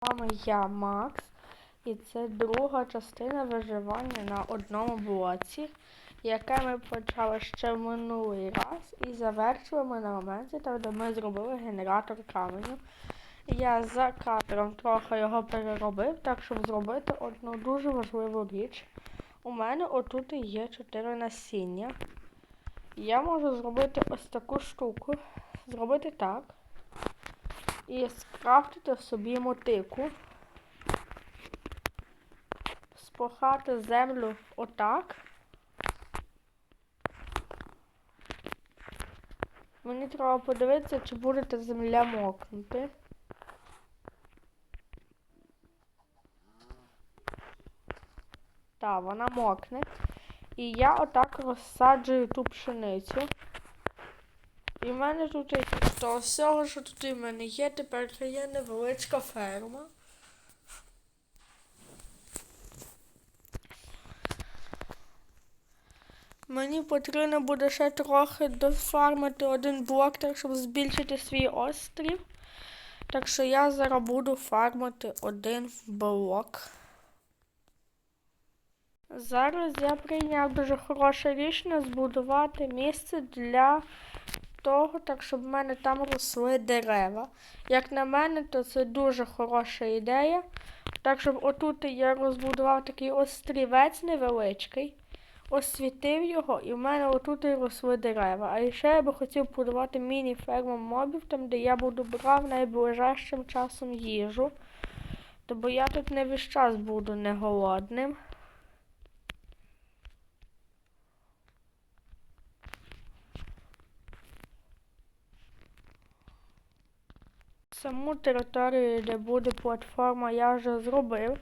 вами я Макс, і це друга частина виживання на одному блоці, яке ми почали ще минулий раз і завершили ми на моменті, там, де ми зробили генератор каменю. Я за кадром трохи його переробив, так щоб зробити одну дуже важливу річ. У мене отут є 4 насіння. Я можу зробити ось таку штуку. Зробити так і скрафтити собі мотику, спахати землю отак. Мені треба подивитися, чи буде земля мокнути. Так, вона мокне. І я отак розсаджую ту пшеницю. І в мене тут є того всього, що тут і в мене є, тепер це є невеличка ферма. Мені потрібно буде ще трохи дофармити один блок, так щоб збільшити свій острів. Так що я зараз буду фармити один блок. Зараз я прийняв дуже хороше рішення збудувати місце для того, так щоб в мене там росли дерева. Як на мене, то це дуже хороша ідея. Так, щоб отут я розбудував такий острівець невеличкий, освітив його, і в мене отут і росли дерева. А ще я би хотів будувати міні-ферму мобів, там де я буду брав найближчим часом їжу. То бо я тут не весь час буду не голодним. Саму територію, де буде платформа, я вже зробив.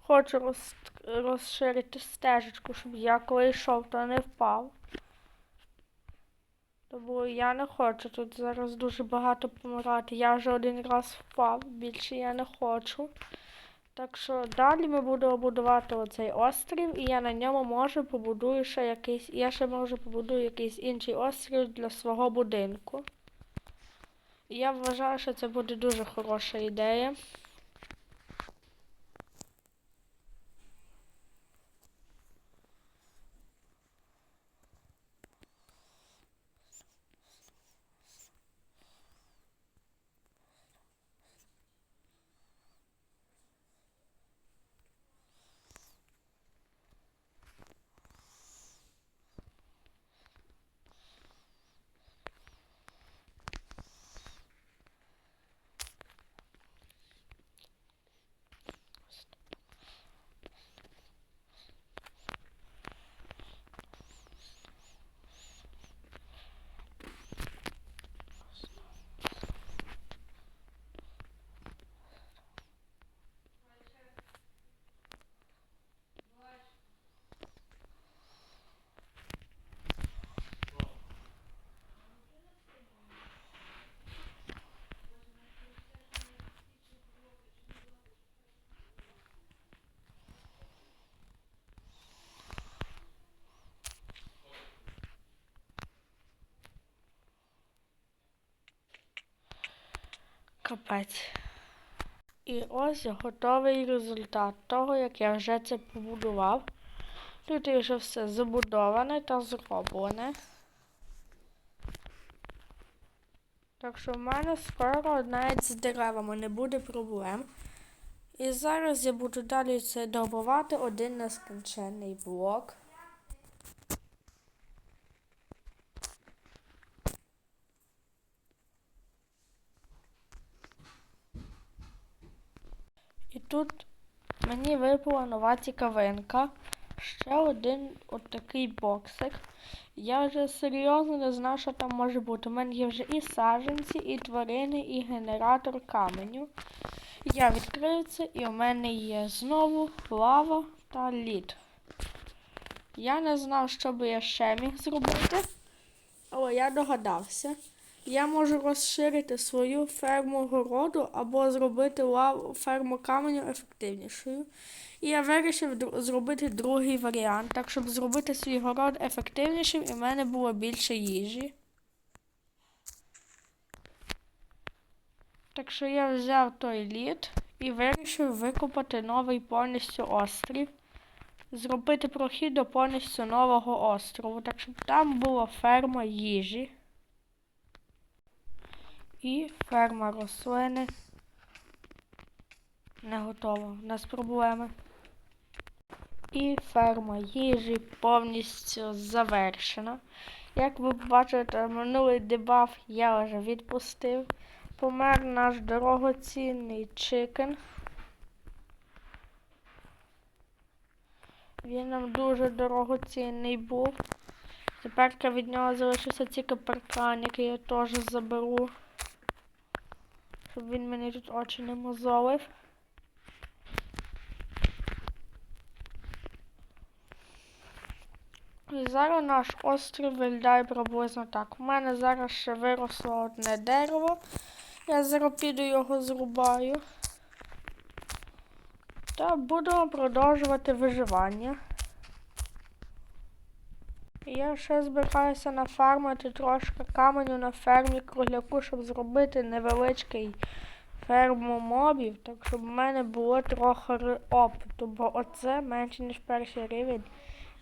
Хочу роз... розширити стежечку, щоб я коли йшов, то не впав. Тому я не хочу тут зараз дуже багато помирати. Я вже один раз впав, більше я не хочу. Так що далі ми будемо будувати оцей острів, і я на ньому може побудую ще якийсь. Я ще може побудую якийсь інший острів для свого будинку. Я вважаю, що це буде дуже хороша ідея. Капець. І ось готовий результат того, як я вже це побудував. Тут вже все забудоване та зроблене. Так що в мене скоро навіть з деревами не буде проблем. І зараз я буду далі це добувати один нескінченний блок. Тут мені випала нова цікавинка. Ще один отакий боксик. Я вже серйозно не знав, що там може бути. У мене є вже і саджанці, і тварини, і генератор каменю. Я відкрив це і у мене є знову лава та лід. Я не знав, що би я ще міг зробити, але я догадався. Я можу розширити свою ферму городу або зробити лав... ферму каменю ефективнішою. І я вирішив зробити другий варіант, так щоб зробити свій город ефективнішим і в мене було більше їжі. Так що я взяв той лід і вирішив викопати новий повністю острів, зробити прохід до повністю нового острову, так щоб там була ферма їжі і ферма рослини. Не готова. У нас проблеми. І ферма їжі повністю завершена. Як ви бачите, минулий дебаф я вже відпустив. Помер наш дорогоцінний чикен. Він нам дуже дорогоцінний був. Тепер від нього залишився тільки паркан, який я теж заберу. Щоб він мені тут очі не мозолив. І зараз наш острів виглядає приблизно так. У мене зараз ще виросло одне дерево. Я зараз піду його зрубаю. Та будемо продовжувати виживання. Я ще збираюся нафармити трошки каменю на фермі кругляку, щоб зробити невеличкий ферму мобів, так щоб в мене було трохи опиту, бо оце менше, ніж перший рівень.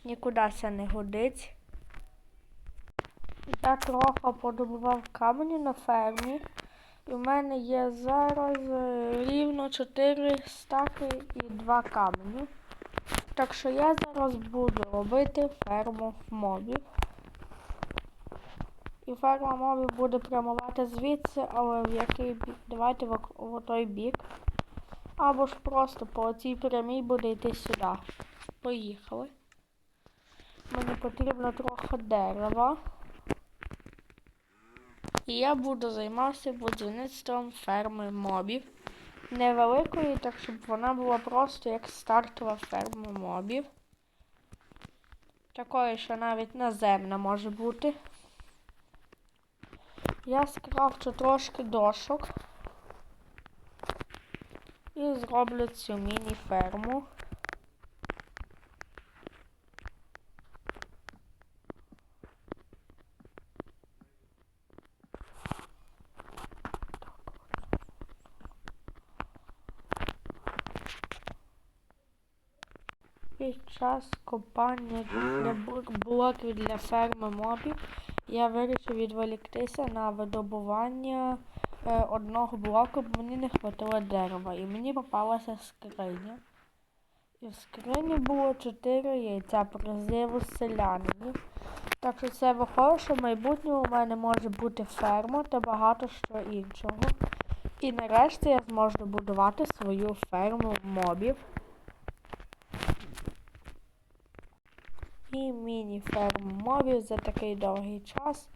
Нікуди це не годить. Я трохи подобував каменю на фермі. І в мене є зараз е, рівно 4 стаки і 2 каменю. Так що я зараз буду робити ферму мобів. І ферма мобів буде прямувати звідси, але в який бік? Давайте в, в той бік. Або ж просто по цій прямій буде йти сюди. Поїхали. Мені потрібно трохи дерева. І я буду займатися будівництвом ферми мобів. Невеликої, так щоб вона була просто як стартова ферма мобів. Такої, що навіть наземна може бути. Я скрафчу трошки дошок і зроблю цю міні-ферму. Під час копання для блоків для ферми мобів я вирішив відволіктися на видобування е, одного блоку, бо мені не хватило дерева. І мені попалася скриня. І в скрині було 4 яйця призиву селянинів. Так що це виходить, що в майбутньому у мене може бути ферма та багато що іншого. І нарешті я зможу будувати свою ферму мобів. І міні-ферму мобів за такий довгий час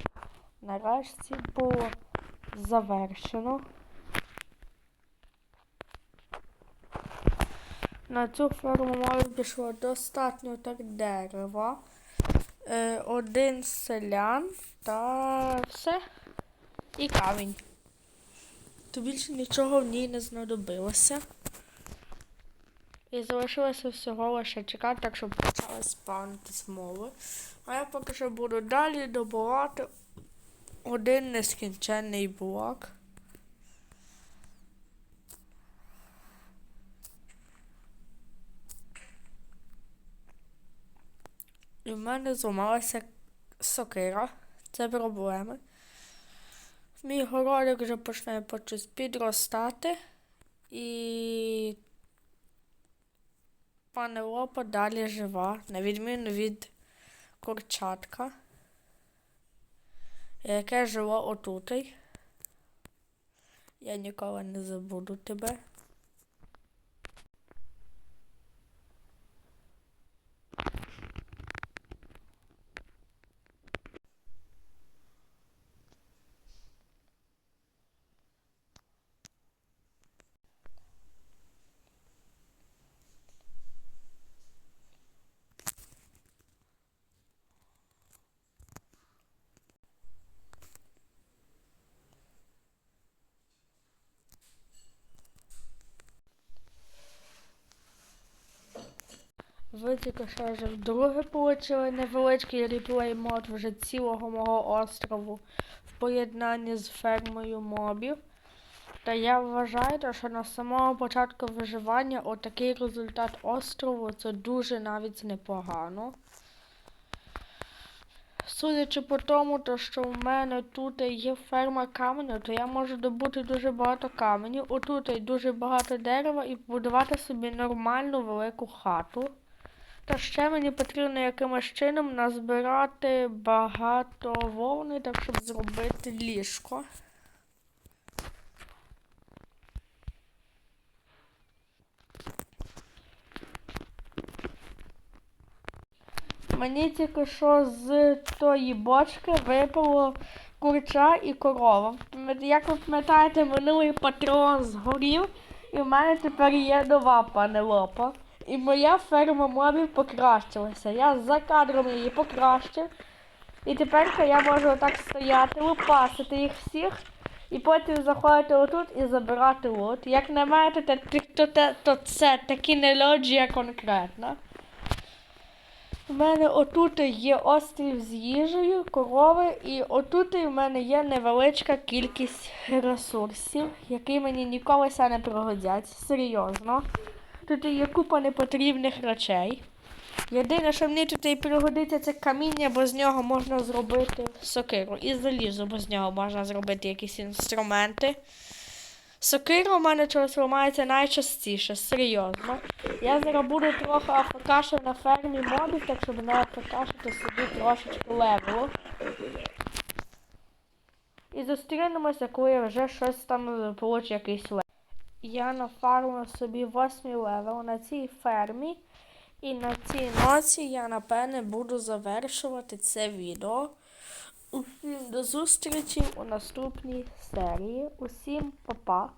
нарешті було завершено. На цю ферму мобів пішло достатньо так дерева, е, один селян та все. І камінь. То більше нічого в ній не знадобилося. І залишилося всього лише чекати, так щоб спавнитись мови. А я поки що буду далі добувати один нескінченний блок. І в мене зламалася сокира. Це проблеми. Мій городик вже почне по підростати. І Панелопа далі жива, на відміну від курчатка, яке жило отутий. Я ніколи не забуду тебе. Ви тільки що вже вдруге получили невеличкий реплей мод вже цілого мого острову в поєднанні з фермою мобів. Та я вважаю, що на самому початку виживання отакий результат острову це дуже навіть непогано. Судячи по тому, то що в мене тут є ферма каменю, то я можу добути дуже багато каменю, отут дуже багато дерева і побудувати собі нормальну велику хату. Та ще мені потрібно якимось чином назбирати багато вовни, так щоб зробити ліжко. Мені тільки що з тої бочки випало курча і корова. Як ви пам'ятаєте, минулий патрон згорів, і в мене тепер є нова панелопа. І моя ферма мобів покращилася. Я за кадром її покращив. І тепер я можу отак стояти, лупасити їх всіх, і потім заходити отут і забирати лут. Як на мене, то, то, те- то це такінелоджія конкретна. У мене отут є острів з їжею, корови, і отут в мене є невеличка кількість ресурсів, які мені ніколи не пригодять. Серйозно. Тут є купа непотрібних речей. Єдине, що мені тут і пригодиться, це каміння, бо з нього можна зробити сокиру. І залізо, бо з нього можна зробити якісь інструменти. Сокира у мене чогось ламається найчастіше, серйозно. Я зараз буду трохи афакашив на фермі мобів, так щоб не афакашити собі трошечки левелу. І зустрінемося, коли я вже щось там получу якийсь левел. Я нафармив собі 8 левел на цій фермі. І на цій ноці я напевне буду завершувати це відео. Усім до зустрічі у наступній серії. Усім па-па.